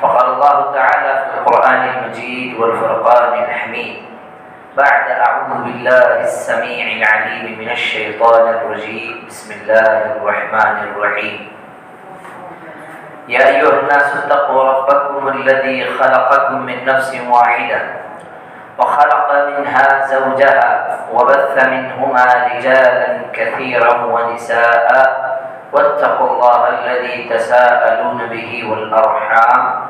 فقال الله تعالى في القرآن المجيد والفرقان الحميد بعد أعوذ بالله السميع العليم من الشيطان الرجيم بسم الله الرحمن الرحيم. يا أيها الناس اتقوا ربكم الذي خلقكم من نفس واحدة وخلق منها زوجها وبث منهما رجالا كثيرا ونساء واتقوا الله الذي تساءلون به والأرحام.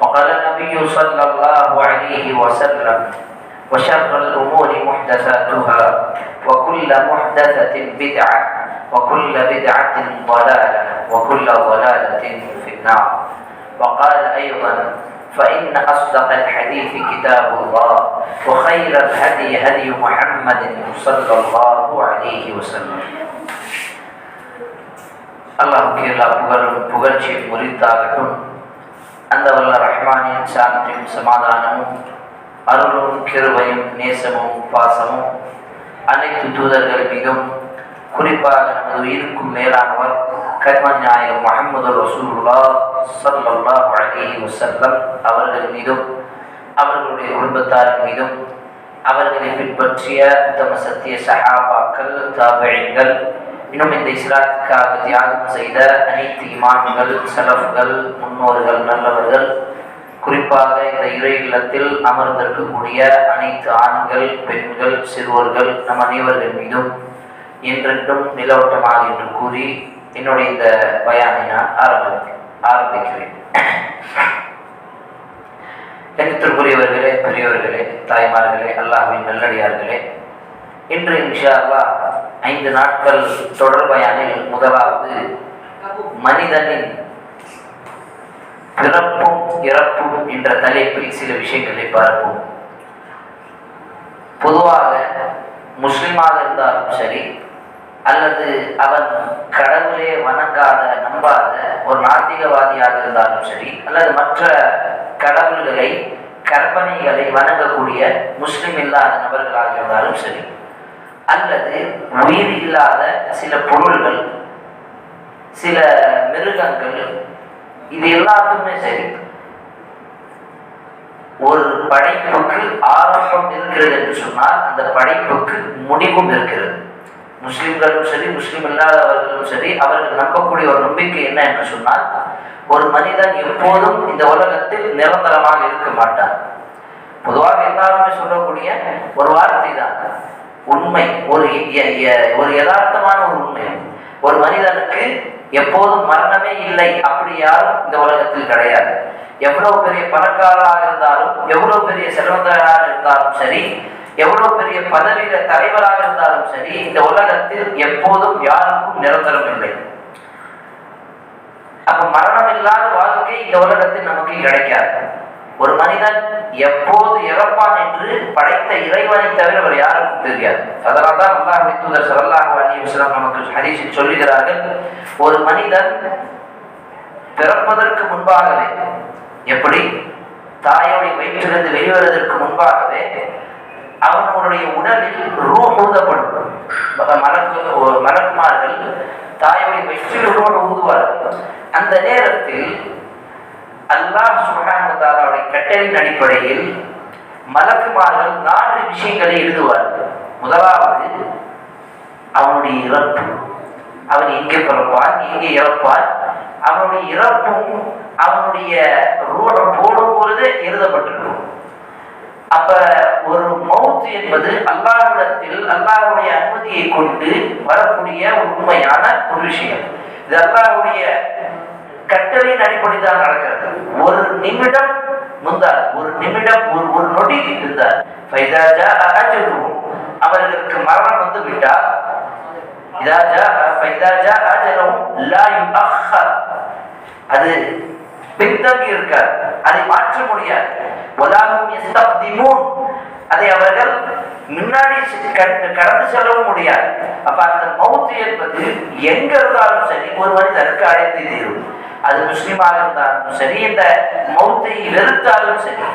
وقال النبي صلى الله عليه وسلم وشر الأمور محدثاتها وكل محدثة بدعة وكل بدعة ضلالة وكل ضلالة في النار. وقال أيضا فإن أصدق الحديث كتاب الله وخير الهدي هدي محمد صلى الله عليه وسلم. الله كيلا بغل بغل شيء مريد அந்த வல்ல ரஹ்மானின் சாந்தியும் சமாதானமும் அருளும் கிருபையும் நேசமும் பாசமும் அனைத்து தூதர்கள் மீதும் குறிப்பாக நமது உயிருக்கும் மேலானவர் கர்ம நாயகம் முகமது ரசூலுல்லா சல்லல்லாஹு அலைஹி வஸல்லம் அவர்கள் மீதும் அவர்களுடைய குடும்பத்தாரின் மீதும் அவர்களை பின்பற்றிய தம சத்திய சஹாபாக்கள் தாபிழிங்கள் இன்னும் இந்த இஸ்லாத்துக்காக தியாகம் செய்த அனைத்து இமான்கள் செலவுகள் முன்னோர்கள் நல்லவர்கள் குறிப்பாக இந்த இறை இல்லத்தில் அமர்ந்திருக்கக்கூடிய அனைத்து ஆண்கள் பெண்கள் சிறுவர்கள் நம் அனைவர்கள் மீதும் என்றென்றும் நிலவட்டமாக என்று கூறி என்னுடைய இந்த பயானை நான் ஆரம்பி ஆரம்பிக்கிறேன். கணித்திற்குரியவர்களே பெரியவர்களே தாய்மார்களே அல்லாஹின் நல்லடியார்களே இன்று இன்ஷா அல்லாஹ் ஐந்து நாட்கள் தொடர்பயானில் முதலாவது மனிதனின் பிறப்பும் இறப்பும் என்ற தலைப்பில் சில விஷயங்களை பார்ப்போம். பொதுவாக முஸ்லிமாக இருந்தாலும் சரி அல்லது அவன் கடவுளே வணங்காத நம்பாத ஒரு நாத்திகவாதியாக இருந்தாலும் சரி அல்லது மற்ற கடவுள்களை கற்பனைகளை வணங்கக்கூடிய முஸ்லிம் இல்லாத நபர்களாக இருந்தாலும் சரி அல்லது உயிர் இல்லாத சில பொருள்கள் சில மிருகங்கள் இது எல்லாத்துக்குமே சரி. ஒரு படைப்புக்கு ஆரம்பம் இருக்கிறது என்று சொன்னால் அந்த படைப்புக்கு முடிவும் இருக்கிறது. முஸ்லிம்களும் சரி முஸ்லிம் இல்லாதவர்களும் சரி அவர்கள் நம்பக்கூடிய ஒரு நம்பிக்கை என்ன என்று சொன்னால் ஒரு மனிதன் எப்போதும் இந்த உலகத்தில் நிரந்தரமாக இருக்க மாட்டான். பொதுவாக எல்லாருமே சொல்லக்கூடிய ஒரு வார்த்தை தான் உண்மை. ஒரு ஒரு யதார்த்தமான ஒரு உண்மை. ஒரு மனிதனுக்கு எப்போதும் மரணமே இல்லை அப்படி யாரும் இந்த உலகத்தில் கிடையாது. எவ்வளவு பெரிய பணக்காரராக இருந்தாலும் எவ்வளவு பெரிய செல்வந்தராக இருந்தாலும் சரி எவ்வளவு பெரிய பதவியில தலைவராக இருந்தாலும் சரி இந்த உலகத்தில் எப்போதும் யாருக்கும் நிரந்தரம் இல்லை. அப்ப மரணம் இல்லாத வாழ்க்கை இந்த உலகத்தில் நமக்கு கிடைக்காது. ஒரு மனிதன் எப்போது இறப்பான் என்று படைத்த இறைவனை தவிர அவர் யாருக்கும் தெரியாது. அதனால் தான் அல்லாஹ் மித்துதர் சல்லாஹ் அலி வஸ்லாம் நமக்கு ஹதீஸில் சொல்லுகிறார்கள் ஒரு மனிதன் பிறப்பதற்கு முன்பாகவே எப்படி? தாயோடைய வயிற்றிலிருந்து வெளிவருவதற்கு முன்பாகவே அவனுடைய உடலில் ரூ ஊதப்படும். மலக்கு மலக்குமார்கள் தாயோடைய வயிற்றில் ரூ ஊதுவார்கள். அந்த நேரத்தில் அல்லாஹ் சுகானுடைய கட்டளின் அடிப்படையில் மலக்குமார்கள் நான்கு விஷயங்களை எழுதுவார்கள். முதலாவது அவனுடைய இறப்பு. அவன் எங்கே பிறப்பான்? எங்கே இறப்பான்? அவனுடைய இறப்பும் அவனுடைய ரோடம் போடும் பொழுது எழுதப்பட்டிருக்கும் மௌத்து என்பது அல்லாஹ்விடத்தில் அல்லாஹ்வுடைய அனுமதியை கொண்டு வரக்கூடிய உண்மையான ஒரு விஷயம். இது அல்லாவுடைய கட்டளையின் அடிப்படையில் தான் நடக்கிறது. ஒரு நிமிடம் முந்தார் ஒரு நிமிடம் ஒரு ஒரு நொடி இருந்தார். ஃபைதா அவர்களுக்கு மரணம் வந்து விட்டால் இதா ஜாஅ லா அது பின்தங்கி இருக்காது அதை மாற்ற முடியாது. வலாஹும் யஸ்தக்திமூன். அதை அவர்கள் முன்னாடி கடந்து செல்லவும் முடியாது. அப்ப அந்த மௌத்து என்பது எங்க இருந்தாலும் சரி ஒரு மனிதனுக்கு அழைத்து தீரும். அது முஸ்லீமாக இருந்தாலும் சரி இந்த மௌத்தை வெறுத்தாலும் சரி.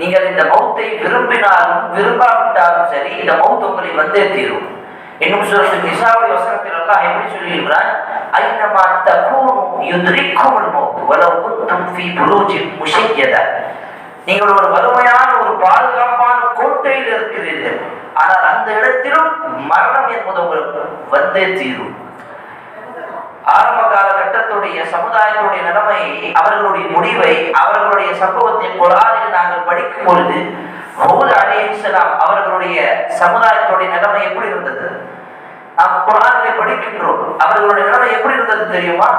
நீங்கள் இந்த மௌத்தை விரும்பினாலும் விரும்பாவிட்டாலும் சரி இந்த மௌத்து உங்களை வந்தே தீரும். இன்னும் சூரத்து நிசாவுடைய வசனத்தில் எல்லாம் எப்படி சொல்லியிருக்கிறான்? أينما تكونوا يدرككم الموت ولو كنتم في புரூஜின் مشيدة. நீங்கள் ஒரு வலுமையான ஒரு பாதுகாப்பான கோட்டையில் இருக்கிறீர்கள். ஆனால் அந்த இடத்திலும் மரணம் என்பது உங்களுக்கு வந்தே தீரும். ஆரம்ப காலகட்டத்துடைய சமுதாயத்துடைய நிலைமை அவர்களுடைய முடிவை அவர்களுடைய சம்பவத்தின் குரானில் நாங்கள் படிக்கும் பொழுது ஹூத் அவர்களுடைய சமுதாயத்துடைய நிலைமை எப்படி இருந்தது? நாம் குரானிலே படிக்கின்றோம். அவர்களுடைய நிலைமை எப்படி இருந்தது தெரியுமா?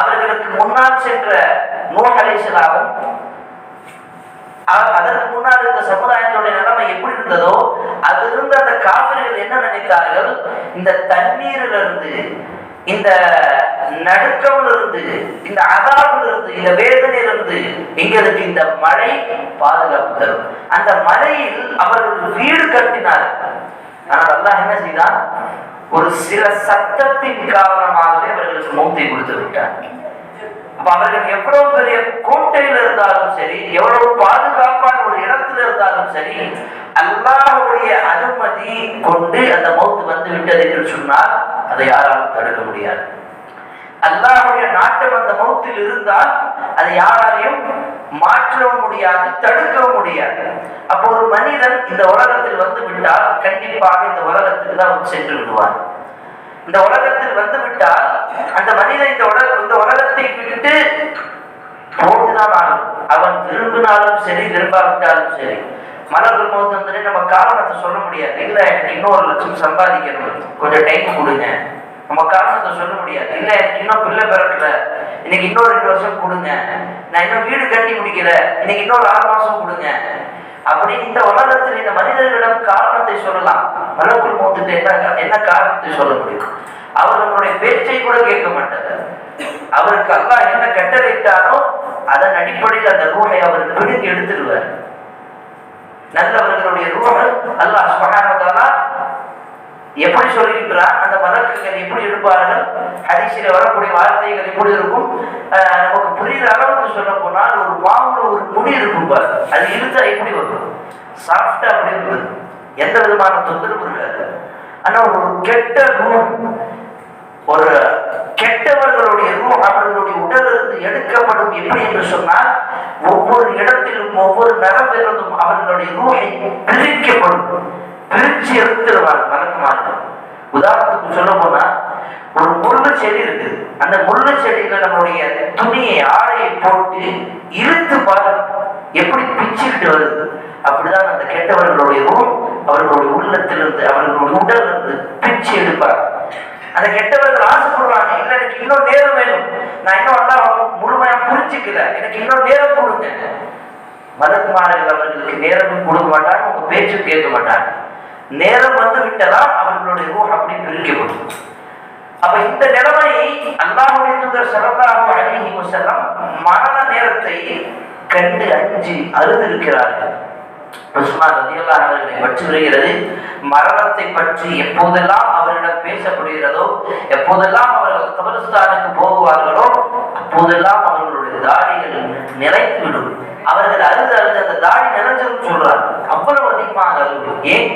அவர்களுக்கு முன்னால் சென்ற நூஹ் அதற்கு முன்னால் இருந்த சமுதாயத்துடைய நிலைமை எப்படி இருந்ததோ அது இருந்த அந்த காவிரிகள் என்ன நினைத்தார்கள்? இந்த தண்ணீரிலிருந்து இந்த நடுக்கமிலிருந்து இந்த அதாபில் இருந்து இந்த வேதனையிலிருந்து எங்களுக்கு இந்த மழை பாதுகாப்பு தரும். அந்த மழையில் அவர்கள் வீடு கட்டினார்கள். ஆனால் அல்லாஹ் என்ன செய்தான்? ஒரு சில சத்தத்தின் காரணமாகவே அவர்களுக்கு மௌத்தை கொடுத்து விட்டார். அப்ப அவர்கள் எவ்வளவு பெரிய கோட்டையில் இருந்தாலும் சரி எவ்வளவு பாதுகாப்பான ஒரு இடத்துல இருந்தாலும் சரி அல்லாஹுடைய அனுமதி கொண்டு அந்த மௌத்து வந்து விட்டது என்று சொன்னால் அதை யாராலும் தடுக்க முடியாது. அல்லாஹுடைய நாட்டம் அந்த மௌத்தில் இருந்தால் அதை யாராலையும் மாற்றவும் முடியாது தடுக்கவும் முடியாது. அப்போ ஒரு மனிதன் இந்த உலகத்தில் வந்து விட்டால் கண்டிப்பாக இந்த உலகத்துக்கு தான் சென்று விடுவார் இந்த உலகத்தில் வந்து விட்டால் அந்த மனிதன் இந்த உலக இந்த உலகத்தை விட்டு போட்டுதான் ஆகும் அவன் விரும்பினாலும் சரி விரும்பாவிட்டாலும் சரி மலர்கள் மௌத்தம் நம்ம காரணத்தை சொல்ல முடியாது. இல்லை எனக்கு இன்னொரு லட்சம் சம்பாதிக்கணும். கொஞ்சம் டைம் கொடுங்க. நம்ம காரணத்தை சொல்ல முடியாது. இல்ல எனக்கு இன்னும் பிள்ளை பிறக்கல. இன்னைக்கு இன்னொரு ரெண்டு வருஷம் கொடுங்க. நான் இன்னும் வீடு கட்டி முடிக்கல. இன்னைக்கு இன்னொரு ஆறு மாசம் கொடுங்க. அப்படி இந்த உலகத்தில் இந்த மனிதர்களிடம் காரணத்தை சொல்லலாம். மலக்குள் மூத்துட்டு என்ன என்ன காரணத்தை சொல்ல முடியும்? அவர் நம்மளுடைய பேச்சை கூட கேட்க மாட்டார். அவருக்கு அல்லா என்ன கட்டளையிட்டாரோ அதன் அடிப்படையில் அந்த ரூமை அவர் பிடித்து எடுத்துடுவார். நல்லவர்களுடைய ரூஹை அல்லாஹ் சுப்ஹானஹு எப்படி சொல்கின்றார்? அந்த மலக்குகள் எப்படி இருப்பார்கள்? ஹரிசில வரக்கூடிய வார்த்தைகள் எப்படி இருக்கும்? அஹ் நமக்கு புரியுற அளவுக்கு சொல்ல போனால் ஒரு பாம்புல ஒரு குடி இருக்கும் பாரு அது இருந்தா எப்படி வரும்? சாஃப்டா அப்படி இருந்தது எந்த விதமான தொந்தரவு இருக்காது. ஆனா ஒரு கெட்ட ரூம் ஒரு கெட்டவர்களுடைய ரூம் அவர்களுடைய உடலிருந்து எடுக்கப்படும் எப்படி என்று சொன்னால் ஒவ்வொரு இடத்திலும் ஒவ்வொரு நரம்பிலிருந்தும் அவர்களுடைய ரூமை பிரிக்கப்படும். பிரிச்சு எடுத்துருவாங்க மலக்குமார்கள் உதாரணத்துக்கு சொல்ல போனா ஒரு முள்ளு செடி இருக்குது அந்த முள்ளு செடியில நம்மளுடைய துணியை ஆடையை போட்டு இழுத்து பாருங்க. எப்படி பிச்சுக்கிட்டு வருது? அப்படிதான் அந்த கெட்டவர்களுடைய ரூம் அவர்களுடைய உள்ளத்திலிருந்து அவர்களுடைய உடலிருந்து பிச்சு எடுப்பார் அந்த கெட்டவர்கள் ஆசைப்படுறாங்க இல்ல எனக்கு இன்னும் நேரம் வேணும். நான் இன்னும் நல்லா முழுமையா புரிஞ்சுக்கல. எனக்கு இன்னும் நேரம் கொடுங்க. மதகுமார்கள் அவர்களுக்கு நேரமும் கொடுக்க மாட்டாங்க உங்க பேச்சும் கேட்க மாட்டாங்க. நேரம் வந்து விட்டதா அவர்களுடைய ரூஹ் அப்படி பிரிக்கப்படும் அப்ப இந்த நிலைமையை அல்லாஹுடைய தூதர் ஸல்லல்லாஹு அழகி செல்லம் மரண நேரத்தை கண்டு அஞ்சு அழுதிருக்கிறார்கள் உஸ்மான் அவர்களை பற்றி வருகிறது. மரணத்தை பற்றி எப்போதெல்லாம் அவரிடம் பேசப்படுகிறதோ எப்போதெல்லாம் அவர்கள் கபரிஸ்தானுக்கு போகுவார்களோ அப்போதெல்லாம் அவர்களுடைய தாடிகள் நிறைத்து விடும் அவர்கள் அழுது அழுது அந்த தாடி நினைச்சதுன்னு சொல்றாங்க. அவ்வளவு அதிகமாக அழுது. ஏன்?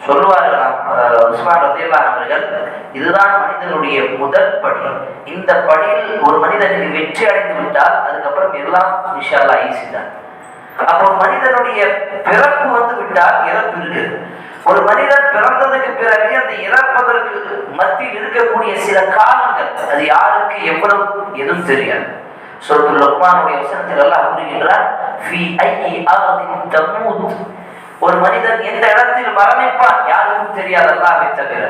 சொல்லுவார்களாம் அஹ் உஸ்மான் ரத்தியல்லான் அவர்கள் இதுதான் மனிதனுடைய முதல் படி இந்த படியில் ஒரு மனிதனுக்கு வெற்றி அடைந்து விட்டால் அதுக்கப்புறம் எல்லாம் விஷாலா ஈஸி தான். அப்போ மனிதனுடைய பிறப்பு வந்து விட்டால் இறப்பு இருக்கு. ஒரு மனிதன் பிறந்ததுக்கு பிறகு அந்த இறப்பதற்கு மத்தியில் இருக்கக்கூடிய சில காலங்கள் அது யாருக்கு எவ்வளவு எதுவும் தெரியாது. சொல் லக்மானுடைய வசனத்தில் எல்லாம் கூறுகின்றார் ஒரு மனிதன் எந்த இடத்தில் மரணிப்பான் யாருக்கும் தெரியாது அல்லாஹ்வை தவிர.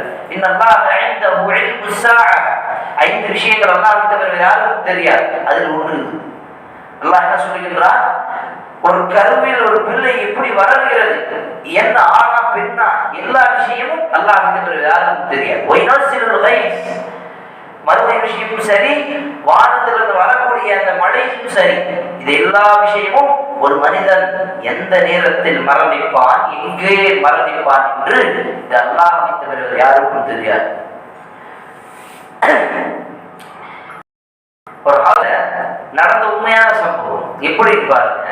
ஐந்து விஷயங்கள் அல்லாஹ்வை தவிர யாருக்கும் தெரியாது. அதில் ஒன்று அல்லாஹ் என்ன சொல்லுகின்றான் ஒரு கருவில் ஒரு பிள்ளை எப்படி வளர்கிறது? என்ன ஆனா பெண்ணா? எல்லா விஷயமும் அல்லாஹ் தவிர யாருக்கும் தெரியாது. ஒய்னாசில் மறுமை விஷயமும் சரி வானத்திலிருந்து வரக்கூடிய அந்த மழையும் சரி. இது எல்லா விஷயமும் ஒரு மனிதன் எந்த நேரத்தில் மரணிப்பான் எங்கே மரணிப்பான் என்று இது அல்லாஹ் தவிர யாருக்கும் தெரியாது. ஒரு நடந்த உண்மையான சம்பவம் எப்படி பாருங்க.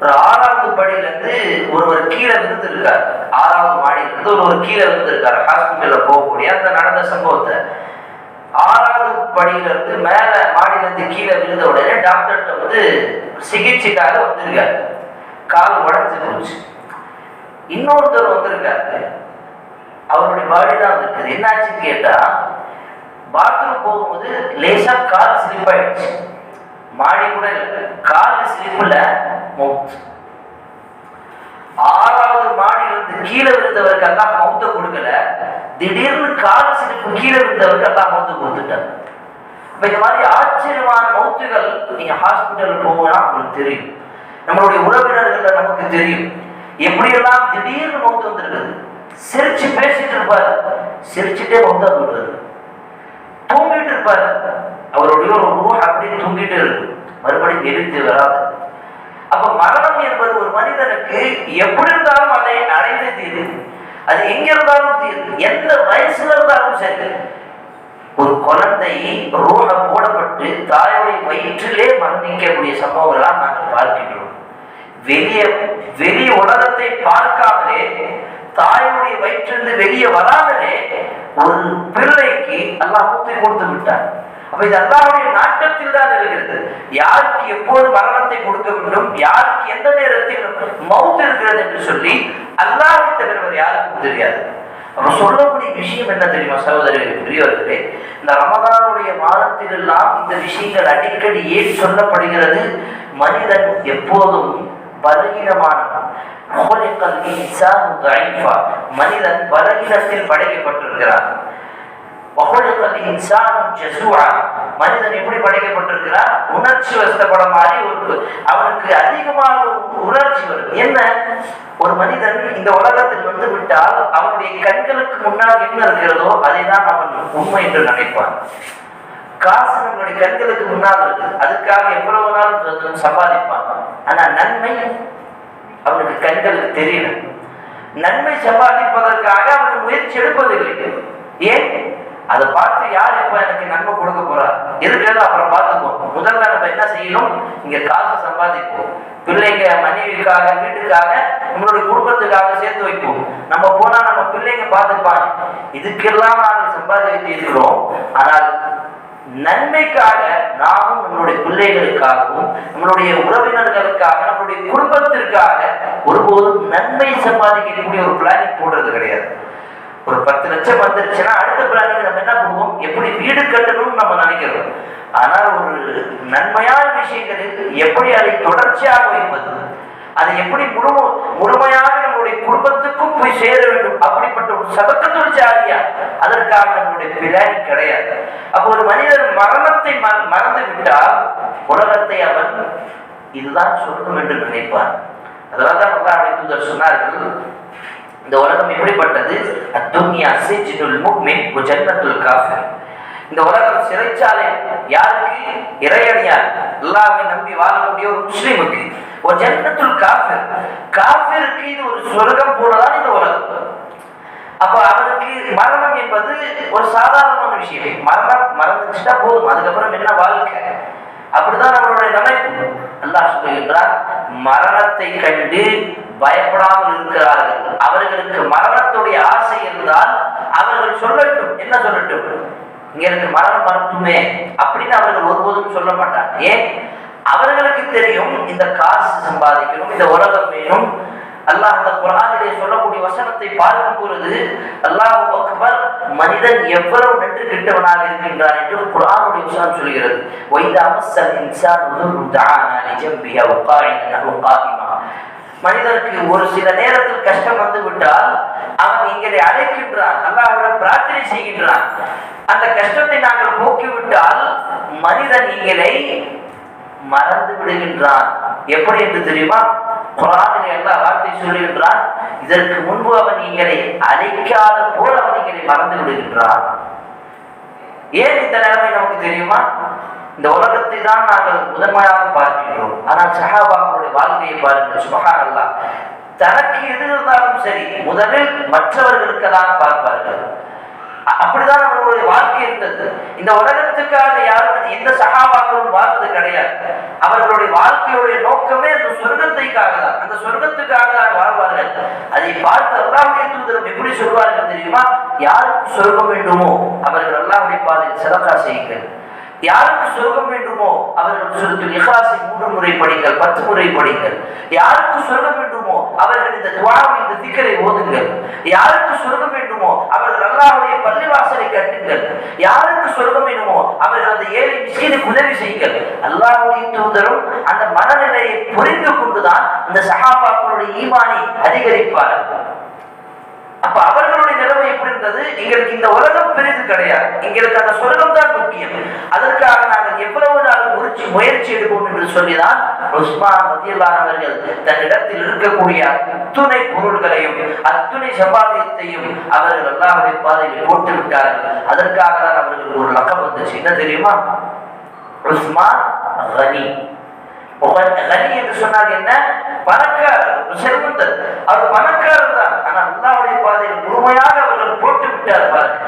ஒரு ஆறாவது படியில இருந்து ஒருவர் கீழே விழுந்திருக்கார். ஆறாவது மாடியில இருந்து ஒருவர் கீழே விழுந்திருக்காரு. ஹாஸ்பிட்டல்ல போகக்கூடிய அந்த நடந்த சம்பவத்தை ஆறாவது படியில இருந்து மேல மாடியிலிருந்து கீழே விழுந்த உடனே டாக்டர்கிட்ட வந்து சிகிச்சைக்காக வந்திருக்காரு. கால் உடஞ்சு போச்சு. இன்னொருத்தர் வந்திருக்காரு. அவருடைய பாடி தான் வந்திருக்குது. என்னாச்சுன்னு கேட்டா பாத்ரூம் போகும்போது லேசா கால் ஸ்லிப் ஆயிடுச்சு. மாடி கூட இல்லை. கால் ஸ்லிப்ல மவுத் ஆறாவது மாடியிலிருந்து கீழே விழுந்தவருக்கு எல்லாம் மவுத்த கொடுக்கல. திடீர்னு கால் சிரிப்பு கீழே விழுந்தவருக்கு எல்லாம் மௌத்து கொடுத்துட்டாங்க இப்போ இந்த மாதிரி ஆச்சரியமான மௌத்துகள் நீங்க ஹாஸ்பிட்டல் போகணும்னா உங்களுக்கு தெரியும். நம்மளுடைய உறவினர்கள் நமக்கு தெரியும். எப்படியெல்லாம் திடீர்னு மௌத்து வந்திருக்குது சிரிச்சு பேசிட்டு இருப்பார். சிரிச்சுட்டே மௌத்தா போயிடுவாரு. தூங்கிட்டு இருப்பார். அவருடைய ஒரு ரூ அப்படியே தூங்கிட்டு இருக்கு மறுபடியும் எழுத்து வராது. அப்ப மரணம் என்பது ஒரு மனிதனுக்கு எப்படி இருந்தாலும் அதை அடைந்து தீரு அது எங்க இருந்தாலும் தீரு எந்த வயசுல இருந்தாலும் சரி. ஒரு குழந்தை ரோட போடப்பட்டு தாயுடைய வயிற்றிலே மரணிக்கக்கூடிய சம்பவங்களாம் நாங்கள் பார்க்கின்றோம். வெளியே வெளி உலகத்தை பார்க்காமலே தாயுடைய வயிற்றிலிருந்து வெளியே வராமலே ஒரு பிள்ளைக்கு எல்லாம் ஊற்றி கொடுத்து விட்டார் அப்போ இது அல்லாவுடைய நாட்டத்தில் தான் இருக்கிறது யாருக்கு எப்போது மரணத்தை கொடுக்க வேண்டும் யாருக்கு எந்த நேரத்தில் மவுத் இருக்கிறது என்று சொல்லி அல்லாவை தவிர யாருக்கும் தெரியாது. நம்ம சொல்லக்கூடிய விஷயம் என்ன தெரியுமா சகோதரர்கள் பெரியவர்களே இந்த ரமதானுடைய மாதத்திலெல்லாம் இந்த விஷயங்கள் அடிக்கடி ஏன் சொல்லப்படுகிறது? மனிதன் எப்போதும் பலகீனமானவன் மனிதன் பலகீனத்தில் படைக்கப்பட்டிருக்கிறான். மனிதன் எப்படி படைக்கப்பட்டிருக்கிறார் உணர்ச்சி வசப்பட மாதிரி ஒரு அவனுக்கு அதிகமாக ஒரு உணர்ச்சி வரும். என்ன? ஒரு மனிதன் இந்த உலகத்தில் வந்து விட்டால் அவனுடைய கண்களுக்கு முன்னால் என்ன இருக்கிறதோ அதை தான் அவன் உண்மை என்று நினைப்பான். காசு நம்மளுடைய கண்களுக்கு முன்னால் இருக்கு. அதுக்காக எவ்வளவு நாள் சம்பாதிப்பான்? ஆனா நன்மை அவனுக்கு கண்களுக்கு தெரியல. நன்மை சம்பாதிப்பதற்காக அவன் முயற்சி எடுப்பதில்லை. ஏன்? அதை பார்த்து யார் இப்ப எனக்கு நன்மை கொடுக்க போறா? இருக்கிறத அப்புறம் பார்த்துப்போம் முதல்ல நம்ம என்ன செய்யணும்? இங்க காசு சம்பாதிப்போம். பிள்ளைங்க மனைவிக்காக வீட்டுக்காக நம்மளுடைய குடும்பத்துக்காக சேர்த்து வைப்போம். நம்ம போனா நம்ம பிள்ளைங்க பார்த்துப்பாங்க. இதுக்கெல்லாம் நாங்கள் சம்பாதித்து இருக்கிறோம். ஆனால் நன்மைக்காக நாமும் நம்மளுடைய பிள்ளைகளுக்காகவும் நம்மளுடைய உறவினர்களுக்காக நம்மளுடைய குடும்பத்திற்காக ஒருபோதும் நன்மை சம்பாதிக்கக்கூடிய ஒரு பிளானிங் போடுறது கிடையாது. ஒரு பத்து லட்சம் வந்துருச்சுன்னா அடுத்த பிளானிங் நம்ம என்ன பண்ணுவோம் எப்படி வீடு கட்டணும்னு நம்ம நினைக்கிறோம். ஆனால் ஒரு நன்மையான விஷயங்களில் எப்படி அதை தொடர்ச்சியாக வைப்பது? அதை எப்படி முழு முழுமையாக நம்மளுடைய குடும்பத்துக்கும் போய் சேர வேண்டும்? அப்படிப்பட்ட ஒரு சதக்கத்தொரு ஜாதியா அதற்காக நம்மளுடைய பிளானிங் கிடையாது. அப்போ ஒரு மனிதன் மரணத்தை மறந்து விட்டால் உலகத்தை அவன் இதுதான் சொல்லணும் என்று நினைப்பார் அதனால தான் அழைத்துதர் சொன்னார்கள் இந்த உலகம் எப்படிப்பட்டது அத்துன்யா சிஜினுல் முக்மின் வ ஜன்னத்துல் காஃபிர். இந்த உலகம் சிறைச்சாலை யாருக்கு? இறையடியார். எல்லாமே நம்பி வாழக்கூடிய ஒரு முஸ்லீமுக்கு. ஒரு ஜன்னத்துல் காஃபிர். காஃபிருக்கு இது ஒரு சொர்க்கம் போலதான் இந்த உலகம். அப்ப அவனுக்கு மரணம் என்பது ஒரு சாதாரணமான விஷயம். மரணம் மறந்துச்சுட்டா போதும். அதுக்கப்புறம் என்ன வாழ்க்கை? அப்படிதான் அவருடைய நினைப்பு. அல்லாஹ் சொல்லுகின்றார் மரணத்தை கண்டு பயப்படாமல் இருக்கிறார்கள். அவர்களுக்கு மரணத்துடைய ஆசை இருந்தால் அவர்கள் சொல்லட்டும். என்ன சொல்லட்டும்? இங்க மரணம் மறுத்துமே அப்படின்னு அவர்கள் ஒருபோதும் சொல்ல மாட்டாங்க. ஏன்? அவர்களுக்கு தெரியும் இந்த காசு சம்பாதிக்கணும் இந்த உலகம் வேணும் அல்லாஹ் அந்த குரானிலே சொல்லக்கூடிய வசனத்தை பார்க்கும் பொழுது அல்லாஹ் அக்பர் மனிதன் எவ்வளவு நன்று கிட்டவனாக இருக்கின்றான் என்று குரானுடைய வசனம் சொல்கிறது. வைதா இன்சான் உதுரு மனிதனுக்கு ஒரு சில நேரத்தில் கஷ்டம் வந்து விட்டால் அவன் எங்களை அழைக்கின்றான் அல்லாஹ்விடம் பிரார்த்தனை செய்கின்றான். அந்த கஷ்டத்தை நாங்கள் போக்கிவிட்டால் மனிதன் எங்களை மறந்து விடுகின்றான். எப்படி என்று தெரியுமா? குரானில் எல்லா வார்த்தை சொல்லுகின்றான் இதற்கு முன்பு அவன் எங்களை அழைக்காத போல் அவன் எங்களை மறந்து விடுகின்றான். ஏன் இந்த நிலைமை நமக்கு தெரியுமா? இந்த உலகத்தை தான் நாங்கள் முதன்மையாக பார்க்கின்றோம். ஆனால் சஹாபாக்களுடைய வாழ்க்கையை பாருங்கள் சுபஹான் அல்லாஹ் தனக்கு எது இருந்தாலும் சரி முதலில் மற்றவர்களுக்கு தான் பார்ப்பார்கள். அப்படிதான் அவர்களுடைய வாழ்க்கை இருந்தது. இந்த உலகத்துக்காக யாரும் எந்த சகாபாக்களும் வாழ்ந்தது கிடையாது. அவர்களுடைய வாழ்க்கையுடைய நோக்கமே அந்த சொர்க்கத்தைக்காக தான். அந்த சொர்க்கத்துக்காக தான் வாழ்வார்கள். அதை பார்த்து அல்லாவுடைய தூதரம் எப்படி சொல்வார்கள் தெரியுமா? யாருக்கு சொர்க்கம் வேண்டுமோ அவர்கள் அல்லாவுடைய பாதையில் சிறக்கா செய்யுங்கள். யாருக்கு சொர்க்கம் வேண்டுமோ அவர்கள் சுருத்தில் இஹ்லாசை மூன்று முறை படிங்கள் பத்து முறை படிங்கள். யாருக்கு சொர்க்கம் வேண்டுமோ அவர்கள் இந்த துவாவை இந்த திக்கரை ஓதுங்கள். யாருக்கு சொர்க்கம் வேண்டுமோ அவர்கள் அல்லாஹ்வுடைய பள்ளிவாசலை கட்டுங்கள். யாருக்கு சொர்க்கம் வேண்டுமோ அவர்கள் அந்த ஏழை மிஸ்கினுக்கு உதவி செய்யுங்கள். அல்லாவுடைய தூதரும் அந்த மனநிலையை புரிந்து கொண்டுதான் இந்த சகாபாக்களுடைய ஈமானை அதிகரிப்பார்கள். அப்ப அவர்களுடைய நிலைமை எப்படி இருந்தது? எங்களுக்கு இந்த உலகம் பெரிது கிடையாது. எங்களுக்கு அந்த சொர்க்கம் தான் முக்கியம். அதற்காக நாங்கள் எவ்வளவு நாள் முயற்சி முயற்சி எடுப்போம் என்று சொல்லிதான் உஸ்மான் ரதியல்லாஹு அவர்கள் தன்னிடத்தில் இருக்கக்கூடிய அத்துணை பொருள்களையும் அத்துணை சம்பாதியத்தையும் அவர்கள் அல்லாஹ்வுடைய பாதையில் போட்டு விட்டார்கள் அதற்காக தான் அவர்களுக்கு ஒரு லக்கம் வந்துச்சு. என்ன தெரியுமா? உஸ்மான் கனி என்று சொன்னால் என்ன? பணக்காரர் செல்வந்தர். அவர் பணக்காரர் தான். ஆனால் அல்லாவுடைய பாதையில் முழுமையாக அவர்கள் போட்டு விட்டார் பாருங்க.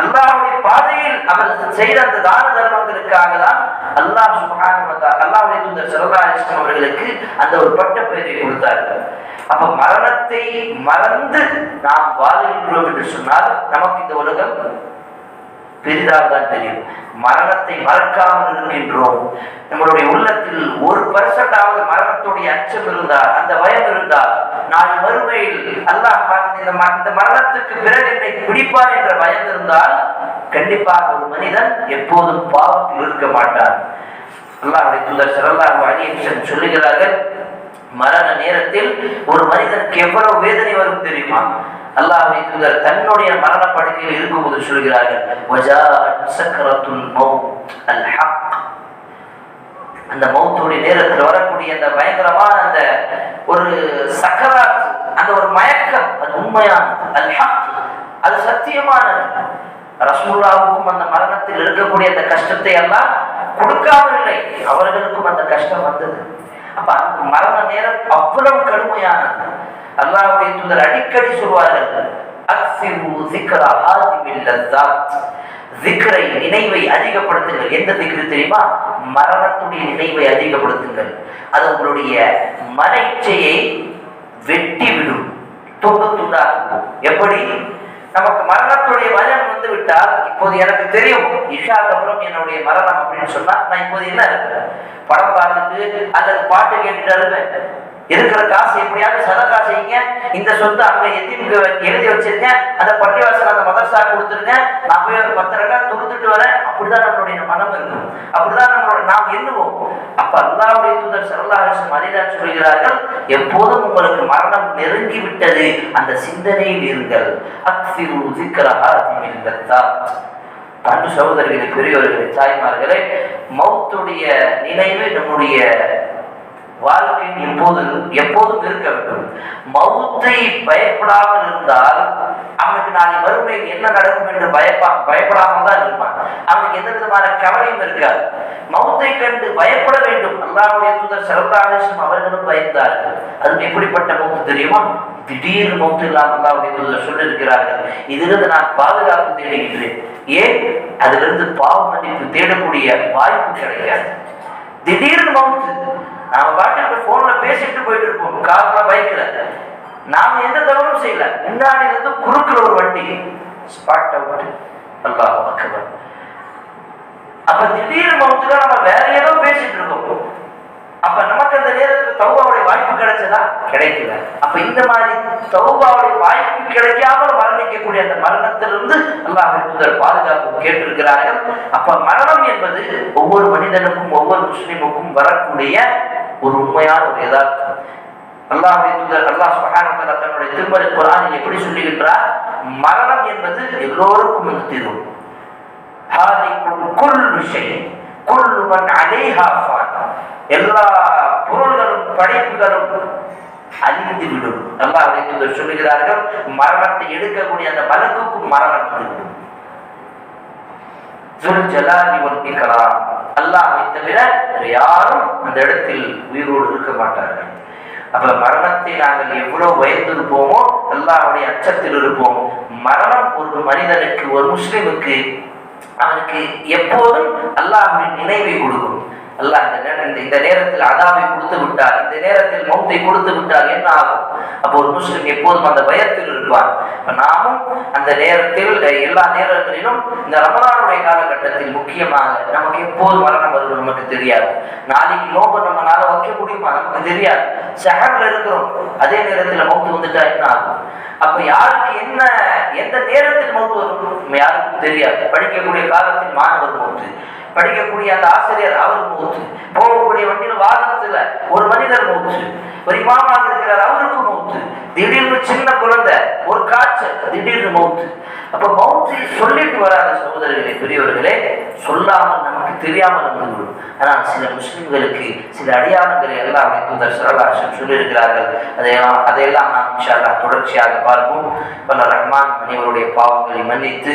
அல்லாவுடைய பாதையில் அவர் செய்த அந்த தான தர்மங்களுக்காக தான் அல்லாஹ் சுப்ஹானஹு அல்லாவுடைய தூதர் ஸல்லல்லாஹு அவர்களுக்கு அந்த ஒரு பட்ட பெயரை கொடுத்தார்கள் அப்ப மரணத்தை மறந்து நாம் வாழ்கின்றோம் என்று சொன்னால் நமக்கு இந்த உலகம் பெரிதாக தான் தெரியும். மரணத்தை மறக்காமல் இருக்கின்றோம். நம்மளுடைய உள்ளத்தில் ஒரு பர்சன்டாவது மரணத்துடைய அச்சம் இருந்தால் அந்த பயம் இருந்தால் நாளை மறுமையில் அல்லாஹ் இந்த மரணத்துக்கு பிறகு என்னை பிடிப்பார் என்ற பயம் இருந்தால் கண்டிப்பாக ஒரு மனிதன் எப்போதும் பாவத்தில் இருக்க மாட்டார் அல்லாஹ் தூதர் ஸல்லல்லாஹு அலைஹி சொல்லுகிறார்கள் மரண நேரத்தில் ஒரு மனிதனுக்கு எவ்வளவு வேதனை வரும் தெரியுமா? அல்லாஹ் தூதர் தன்னுடைய மரண படுக்கையில் இருக்கும்போது சொல்கிறார்கள் அந்த மௌத்துடைய நேரத்தில் வரக்கூடிய அந்த பயங்கரமான அந்த ஒரு சக்கராத் அந்த ஒரு மயக்கம் அது உண்மையானது அல் ஹக் அது சத்தியமானது. ரசூல்லாவுக்கும் அந்த மரணத்தில் இருக்கக்கூடிய அந்த கஷ்டத்தை எல்லாம் கொடுக்காமலில்லை அவர்களுக்கும் அந்த கஷ்டம் வந்தது. அப்ப அந்த மரண நேரம் அவ்வளவு கடுமையானது. அல்லாவுடைய தூதர் அடிக்கடி சொல்வார்கள் சிக்கரை நினைவை அதிகப்படுத்துங்கள். எந்த திக்ரு தெரியுமா? மரணத்துடைய நினைவை அதிகப்படுத்துங்கள். அது உங்களுடைய மனைச்சையை வெட்டிவிடும். வெட்டி விடும் துண்டு துண்டாக்கும் எப்படி? நமக்கு மரணத்துடைய பயம் வந்து விட்டால் இப்போது எனக்கு தெரியும் இஷாக்கு அப்புறம் என்னுடைய மரணம் அப்படின்னு சொன்னா நான் இப்போது என்ன இருப்பேன் படம் பார்த்துட்டு அல்லது பாட்டு கேட்டுட்டு அழுவேன். இருக்கிற காசு எப்படியாவது சதக்கா செய்யுங்க. இந்த சொத்து அங்க எத்திமுக எழுதி வச்சிருக்கேன் அந்த பள்ளிவாசல் அந்த மதர்சா கொடுத்துருங்க. நான் போய் ஒரு பத்து ரக்கா தொடுத்துட்டு வரேன். அப்படிதான் நம்மளுடைய மனம் இருக்கும். அப்படிதான் நம்மளோட நாம் எண்ணுவோம். அப்ப அல்லாவுடைய தூதர் சரல்லாஹம் மனிதன் சொல்கிறார்கள். எப்போதும் உங்களுக்கு மரணம் நெருங்கி விட்டது. அந்த சிந்தனையில் இருங்கள். அக்சிரு சிக்கலாக அன்பு சகோதரர்களே பெரியவர்களே தாய்மார்களே மௌத்துடைய நினைவு நம்முடைய வாழ்க்கை எப்போது எப்போதும் இருக்க வேண்டும். மௌத்தை பயப்படாமல் இருந்தால் அவனுக்கு நாளை வறுமை என்ன நடக்கும் என்று பயப்பா பயப்படாமல் தான் இருப்பான். அவனுக்கு எந்த விதமான கவலையும் இருக்காது. மௌத்தை கண்டு பயப்பட வேண்டும். அல்லாவுடைய தூதர் சரதாலேசம் அவர்களும் பயந்தார்கள். அது எப்படிப்பட்ட மௌத்து தெரியுமா? திடீர் மௌத்து இல்லாமல் அல்லாவுடைய தூதர் சொல்லியிருக்கிறார்கள். இதிலிருந்து நான் பாதுகாப்பு தேடுகின்றேன். ஏன்? அதிலிருந்து பாவ மன்னிப்பு தேடக்கூடிய வாய்ப்பு கிடைக்காது திடீர்னு மௌத்து நாம பாட்டுக்கு போன்ல பேசிட்டு போயிட்டு இருப்போம். கார்ல பைக்ல நாம எந்த தவறும் செய்யல. முன்னாடி இருந்து குறுக்குற ஒரு வண்டி. ஸ்பாட் அவுட் அல்லாஹ் அக்பர். அப்ப திடீர்னு மௌத்துல நம்ம வேற ஏதோ பேசிட்டு இருக்கோம். அப்ப நமக்கு அந்த நேரத்துல தௌபாவுடைய வாய்ப்பு கிடைச்சதா? கிடைக்கல. அப்ப இந்த மாதிரி தௌபாவுடைய வாய்ப்பு கிடைக்காமல் மரணிக்கக்கூடிய அந்த மரணத்திலிருந்து அல்லாஹ் தூதர் பாதுகாப்பு கேட்டிருக்கிறார்கள். அப்ப மரணம் என்பது ஒவ்வொரு மனிதனுக்கும் ஒவ்வொரு முஸ்லிமுக்கும் வரக்கூடிய ஒரு உண்மையான ஒரு யதார்த்தம். அல்லாஹ்வை அல்லாஹ் சுப்ஹானஹு வ தன்னுடைய திருமறை குரான் எப்படி சொல்லுகின்றார்? மரணம் என்பது எல்லோருக்கும் வந்து எல்லா பொருள்களும் படைப்புகளும் அழிந்துவிடும் விடும். அல்லாஹ்வை சொல்லுகிறார்கள் மரணத்தை எடுக்கக்கூடிய அந்த மலக்குக்கும் மரணம் வந்துவிடும். ஜலாலி அல்லாஹை தவிர வேறு யாரும் அந்த இடத்தில் உயிரோடு இருக்க மாட்டார்கள். அப்ப மரணத்தை நாங்கள் எவ்வளவு பயந்திருப்போமோ அல்லாவுடைய அச்சத்தில் இருப்போம். மரணம் ஒரு மனிதனுக்கு ஒரு முஸ்லிமுக்கு அவனுக்கு எப்போதும் அல்லாஹின் நினைவை கொடுக்கும். அல்லாஹ் இந்த இந்த- நேரத்தில் அதாவை கொடுத்து விட்டார் இந்த நேரத்தில் மௌத்தை கொடுத்து விட்டார் என்ன ஆகும்? அப்போ ஒரு முஸ்லிம் எப்போதும் அந்த பயத்தில் இருப்பான் இப்ப நாமும் அந்த நேரத்தில் எல்லா நேரங்களிலும் இந்த ரமலானுடைய காலகட்டத்தில் முக்கியமாக நமக்கு எப்போது மரணம் வரும் நமக்கு தெரியாது. நாளைக்கு நோம்பு நம்மளால வைக்க முடியுமா? நமக்கு தெரியாது. சஹர்ல இருக்கிறோம். அதே நேரத்தில் மௌத்து வந்துட்டா என்ன ஆகும்? அப்ப யாருக்கு என்ன எந்த நேரத்தில் மௌத்து வரும்? யாருக்கும் தெரியாது. படிக்கக்கூடிய காலத்தில் மாணவர் மௌத்து படிக்கக்கூடிய அந்த ஆசிரியர் அவர் மூச்சு. போகக்கூடிய வண்டியில் வாகனத்துல ஒரு மனிதர் மூச்சு. ஒரு இமாமாக இருக்கிறார் அவருக்கு மூச்சு. திடீர்னு சின்ன குழந்தை ஒரு காய்ச்சல் திடீர்னு மௌத்து அப்ப மௌத்தை சொல்லிட்டு வராத சகோதரர்களே பெரியவர்களே சொல்லாமல் நமக்கு தெரியாமல் இருந்துவிடும் ஆனால் சில முஸ்லிம்களுக்கு சில அடையாளங்களை எல்லாம் தூதர் சரலாசம் சொல்லியிருக்கிறார்கள். அதையெல்லாம் அதையெல்லாம் நாம் தொடர்ச்சியாக பார்ப்போம். பல ரஹ்மான் அனைவருடைய பாவங்களை மன்னித்து